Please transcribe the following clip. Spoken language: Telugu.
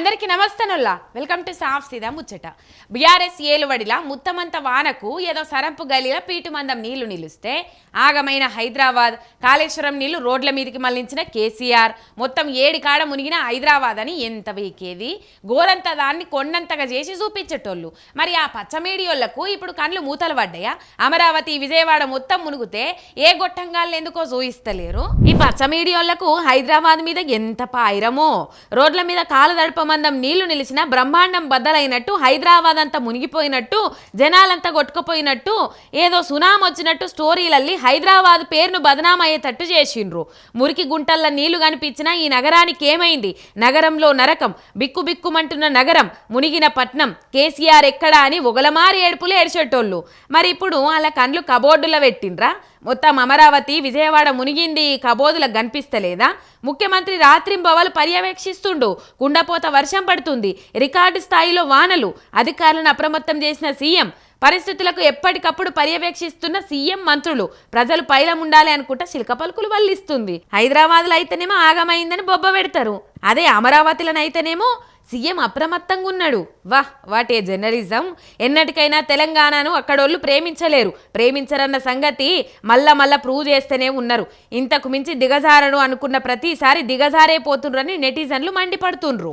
అందరికీ నమస్తనుల్లా వెల్కమ్ టు సాఫ్ సీదా ముచ్చట. బీఆర్ఎస్ ఏలువడిలా ముత్తమంత వానకు ఏదో సరంపు గలీల పీటు మందం నీళ్ళు నిలుస్తే ఆగమైన హైదరాబాద్ కాళేశ్వరం నీళ్ళు రోడ్ల మీదకి మళ్ళించిన కేసీఆర్. మొత్తం ఏడి కాడ మునిగిన హైదరాబాద్ అని ఎంత వీకేది? గోరంత దాన్ని కొండంతగా చేసి చూపించేటోళ్ళు. మరి ఆ పచ్చమేడియోళ్ళకు ఇప్పుడు కండ్లు మూతలు పడ్డాయా? అమరావతి విజయవాడ మొత్తం మునిగితే ఏ గొట్టంగాళ్ళు ఎందుకో చూయిస్తలేరు? ఈ పచ్చమీడియోళ్ళకు హైదరాబాద్ మీద ఎంత పాయిరమో? రోడ్ల మీద కాలు దడపమందం నీళ్ళు నిలిచిన బ్రహ్మాండం బద్దలైనట్టు హైదరాబాద్ అంతా మునిగిపోయినట్టు జనాలంతా కొట్టుకుపోయినట్టు ఏదో సునాం వచ్చినట్టు స్టోరీలల్లి హైదరాబాద్ పేరును బదనాం అయ్యేటట్టు చేసిండ్రు. మురికి గుంటల్ల నీళ్ళు కనిపించిన ఈ నగరానికి ఏమైంది? నగరంలో నరకం బిక్కు బిక్కుమంటున్న నగరం మునిగిన పట్నం కేసీఆర్ ఎక్కడా అని ఒగలమారి ఏడుపులు ఏడ్చేటోళ్ళు. మరి ఇప్పుడు వాళ్ళ కండ్లు కబోర్డులో పెట్టిండ్రా? మొత్తం అమరావతి విజయవాడ మునిగింది. కబోదులకు కనిపిస్తలేదా? ముఖ్యమంత్రి రాత్రింబవలు పర్యవేక్షిస్తుండు. కుండపోత వర్షం పడుతుంది. రికార్డు స్థాయిలో వానలు. అధికారులను అప్రమత్తం చేసిన సీఎం పరిస్థితులకు ఎప్పటికప్పుడు పర్యవేక్షిస్తున్న సీఎం మంత్రులు ప్రజలు పైలం ఉండాలి అనుకుంటా శిల్క పలుకులు వల్లిస్తుంది. హైదరాబాద్లో అయితేనేమో ఆగమైందని బొబ్బ పెడతారు. అదే అమరావతిలోనైతేనేమో సీఎం అప్రమత్తంగా ఉన్నాడు వాహ్ ఏ జర్నలిజం ఎన్నటికైనా తెలంగాణను అక్కడోళ్ళు ప్రేమించలేరు. ప్రేమించరన్న సంగతి మళ్ళా మళ్ళా ప్రూవ్ చేస్తూనే ఉన్నారు. ఇంతకు మించి దిగజారను అనుకున్న ప్రతిసారి దిగజారే పోతుండ్రని నెటిజన్లు మండిపడుతుండ్రు.